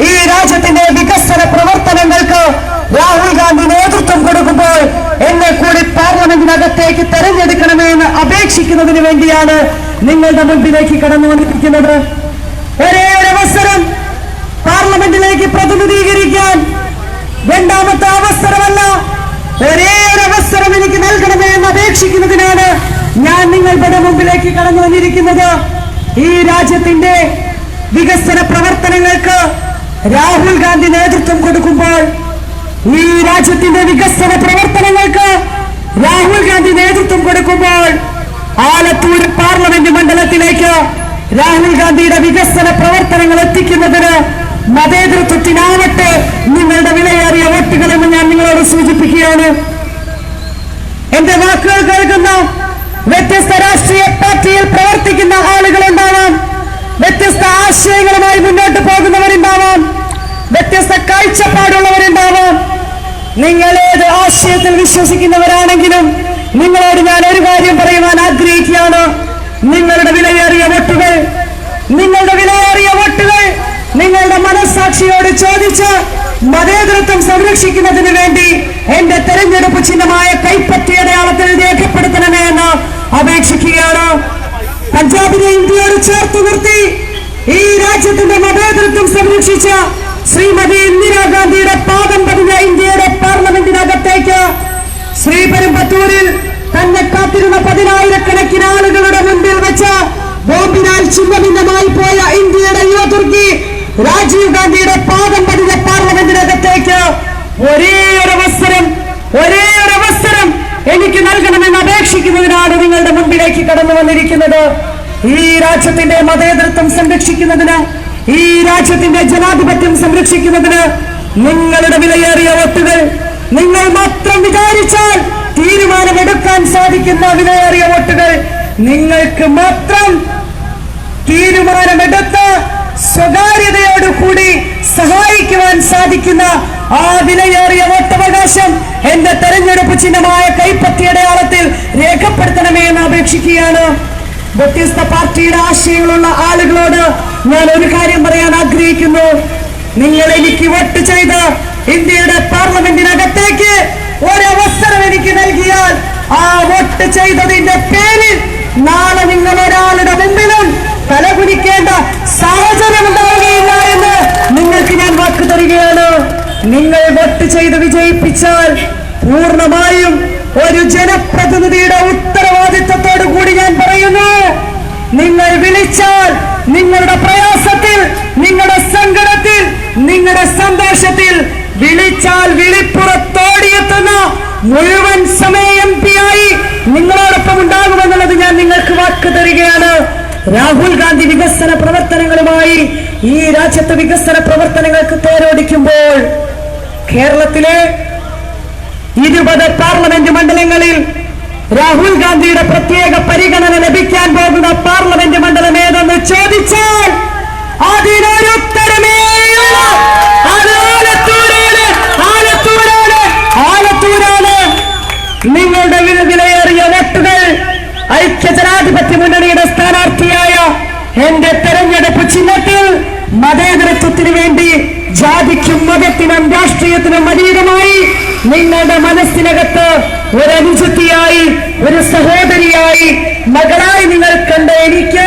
ഈ രാജ്യത്തിന്റെ വികസന പ്രവർത്തനങ്ങൾക്ക് രാഹുൽ ഗാന്ധി നേതൃത്വം കൊടുക്കുമ്പോൾ എന്നെ കൂടി പാർലമെന്റിനകത്തേക്ക് തെരഞ്ഞെടുക്കണമെന്ന് അപേക്ഷിക്കുന്നതിന് വേണ്ടിയാണ് നിങ്ങളുടെ മുൻപിലേക്ക് കടന്നു വന്നിരിക്കുന്നത് ഒരേ ഒരു അവസരം പാർലമെന്റിലേക്ക് പ്രതിനിധീകരിക്കാൻ രണ്ടാമത്തെ അവസരമല്ല ഒരേ ഒരു അവസരം എനിക്ക് നൽകണമേ എന്ന് അപേക്ഷിക്കുന്നതിനാണ് ഞാൻ നിങ്ങളുടെ മുമ്പിലേക്ക് കടന്നു വന്നിരിക്കുന്നത് ഈ രാജ്യത്തിന്റെ വികസന പ്രവർത്തനങ്ങൾക്ക് രാഹുൽ ഗാന്ധി നേതൃത്വം കൊടുക്കുമ്പോൾ ഈ രാജ്യത്തിന്റെ വികസന പ്രവർത്തനങ്ങൾക്ക് രാഹുൽ ഗാന്ധി നേതൃത്വം കൊടുക്കുമ്പോൾ ആലത്തൂർ പാർലമെന്റ് മണ്ഡലത്തിലേക്ക് രാഹുൽ ഗാന്ധിയുടെ വികസന പ്രവർത്തനങ്ങൾ എത്തിക്കുന്നതിന് മതേതൃത്വത്തിനാവട്ടെ നിങ്ങളുടെ വിലയേറിയ വോട്ടുകളെന്ന് ഞാൻ നിങ്ങളോട് സൂചിപ്പിക്കുകയാണ്. എന്റെ വാക്കുകൾ കേൾക്കുന്ന വ്യത്യസ്ത രാഷ്ട്രീയ പാർട്ടിയിൽ പ്രവർത്തിക്കുന്ന ആളുകൾ ഉണ്ടാവാം വ്യത്യസ്ത ആശയങ്ങളുമായി കാഴ്ചപ്പാടുള്ളവരുണ്ടാവാം. നിങ്ങൾ ഏത് ആശയത്തിൽ വിശ്വസിക്കുന്നവരാണെങ്കിലും നിങ്ങളോട് ഞാൻ ഒരു കാര്യം പറയുവാൻ ആഗ്രഹിക്കുകയാണ്. നിങ്ങളുടെ വിലയേറിയ വോട്ടുകൾ നിങ്ങളുടെ വിലയേറിയ വോട്ടുകൾ നിങ്ങളുടെ മനസ്സാക്ഷിയോട് ചോദിച്ച് മതേതൃത്വം സംരക്ഷിക്കുന്നതിന് വേണ്ടി എന്റെ തെരഞ്ഞെടുപ്പ് ചിഹ്നമായ കൈപ്പറ്റി അടയാളത്തിൽ രേഖപ്പെടുത്തണമേ എന്ന് അപേക്ഷിക്കുകയാണ്. പഞ്ചാബിനെ ഇന്ത്യയോട് ചേർത്ത് നിർത്തി. ഈ രാജ്യത്തിന്റെ മതേതൃത്വം സംരക്ഷിച്ച ശ്രീമതി ഇന്ദിരാഗാന്ധിയുടെ പാദം പതിഞ്ഞ ഇന്ത്യയുടെ പാർലമെന്റിനകത്തേക്ക് ശ്രീപെരുമ്പത്തൂരിൽ തന്നെ കാത്തിരുന്ന പതിനായിരക്കണക്കിന് ആളുകളുടെ മുൻപിൽ വെച്ച് ബോംബിനാൽ ചിഹ്നഭിന്നമായി പോയ ഇന്ത്യയുടെ യുവതുർഗി രാജീവ് ഗാന്ധിയുടെ പാദം പതിഞ്ഞ പാർലമെന്റിനകത്തേക്ക് ഒരേ ഒരു അവസരം ഒരേ ഒരു അവസരം എനിക്ക് നൽകണമെന്ന് അപേക്ഷിക്കുന്നതിനാണ് നിങ്ങളുടെ മുൻപിലേക്ക് കടന്നു വന്നിരിക്കുന്നത്. ഈ രാജ്യത്തിന്റെ മതേതൃത്വം സംരക്ഷിക്കുന്നതിന് ഈ രാജ്യത്തിന്റെ ജനാധിപത്യം സംരക്ഷിക്കുന്നതിന് നിങ്ങളുടെ വിലയേറിയ വോട്ടുകൾ നിങ്ങൾ മാത്രം വിചാരിച്ചാൽ തീരുമാനമെടുക്കാൻ സാധിക്കുന്ന വിലയേറിയ വോട്ടുകൾ നിങ്ങൾക്ക് മാത്രം തീരുമാനമെടുത്ത് സ്വകാര്യതയോടുകൂടി സഹായിക്കുവാൻ സാധിക്കുന്ന ആ വിലയേറിയ വോട്ടവകാശം എന്റെ തെരഞ്ഞെടുപ്പ് ചിഹ്നമായ കൈപ്പത്തി അടയാളത്തിൽ രേഖപ്പെടുത്തണമേ എന്ന് അപേക്ഷിക്കുകയാണ്. വ്യത്യസ്ത പാർട്ടിയുടെ ആശയങ്ങളുള്ള ആളുകളോട് ഞാൻ ഒരു കാര്യം പറയാൻ ആഗ്രഹിക്കുന്നു. നിങ്ങൾ എനിക്ക് വോട്ട് ചെയ്ത് ഇന്ത്യയുടെ പാർലമെന്റിനകത്തേക്ക് ഒരവസരം എനിക്ക് നൽകിയാൽ ആ വോട്ട് ചെയ്തതിന്റെ പേരിൽ നാളെ നിങ്ങൾ ഒരാളുടെ മുമ്പിലും തലകുനിക്കേണ്ട സാഹചര്യം ഉണ്ടാവുകയില്ല എന്ന് നിങ്ങൾക്ക് ഞാൻ വാക്ക് തരികയാണ്. നിങ്ങൾ വോട്ട് ചെയ്ത് വിജയിപ്പിച്ചാൽ പൂർണമായും ഒരു ജനപ്രതിനിധിയുടെ ഉത്തരവാദിത്വത്തോട് കൂടി ഞാൻ പറയുന്നു. നിങ്ങൾ വിളിച്ചാൽ നിങ്ങളുടെ പ്രയാസത്തിൽ നിങ്ങളുടെ സങ്കടത്തിൽ നിങ്ങളുടെ സന്തോഷത്തിൽ വിളിച്ചാൽ വിളിപ്പുറത്തോടിയെത്തുന്ന മുഴുവൻ സമയ എം പി ആയി നിങ്ങളോടൊപ്പം ഉണ്ടാകുമെന്നുള്ളത് ഞാൻ നിങ്ങൾക്ക് വാക്ക് തരികയാണ്. രാഹുൽ ഗാന്ധി വികസന പ്രവർത്തനങ്ങളുമായി ഈ രാജ്യത്തെ വികസന പ്രവർത്തനങ്ങൾക്ക് തേരോടിക്കുമ്പോൾ കേരളത്തിലെ ഇരുപത് പാർലമെന്റ് മണ്ഡലങ്ങളിൽ രാഹുൽ ഗാന്ധിയുടെ പ്രത്യേക പരിഗണന ലഭിക്കാൻ പോകുന്ന പാർലമെന്റ് മണ്ഡലം ഏതെന്ന് ചോദിച്ചാൽ അതിനൊരു ഉത്തരമേയില്ല. അത് ആലത്തൂരാണ്, ആലത്തൂരാണ്, ആലത്തൂരാണ്. നിങ്ങളുടെ വില വിലയേറിയ വോട്ടുകൾ ഐക്യജനാധിപത്യ മുന്നണിയുടെ സ്ഥാനാർത്ഥിയായ എന്റെ തെരഞ്ഞെടുപ്പ് ചിഹ്നത്തിൽ മതേതരത്വത്തിന് വേണ്ടി ജാതിക്കും മതത്തിനും രാഷ്ട്രീയത്തിനും അതീതമായി നിങ്ങളുടെ മനസ്സിനകത്ത് ഒരു അനുജത്തിയായി ഒരു സഹോദരിയായി മകളായി നിങ്ങൾ കണ്ട എനിക്ക്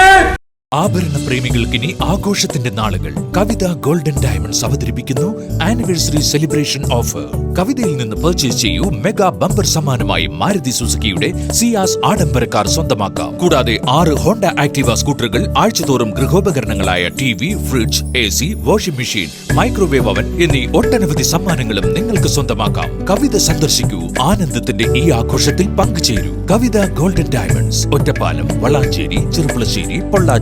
ആഭരണ പ്രേമികൾക്കിനി ആഘോഷത്തിന്റെ നാളുകൾ. കവിത ഗോൾഡൻ ഡയമണ്ട്സ് അവതരിപ്പിക്കുന്നു. ആനിവേഴ്സറി സെലിബ്രേഷൻ ഓഫർ കവിതയിൽ നിന്ന് പർച്ചേസ് ചെയ്യൂ മെഗാ ബമ്പർ സമ്മാനമായി മാരുതി സുസുക്കിയുടെ സിയാസ് ആഡംബര കാർ സ്വന്തമാക്കാം. കൂടാതെ ആറ് ഹോണ്ട ആക്ടിവ സ്കൂട്ടറുകൾ ആഴ്ചതോറും ഗൃഹോപകരണങ്ങളായ T V fridge A C washing machine microwave oven എന്നീ ഒട്ടനവധി സമ്മാനങ്ങളും നിങ്ങൾക്ക് സ്വന്തമാക്കാം. കവിത സന്ദർശിക്കൂ. ആനന്ദത്തിന്റെ ഈ ആഘോഷത്തിൽ പങ്കുചേരൂ. Kavitha golden diamonds Ottapalam Valanchery Cherpulassery Pollachi.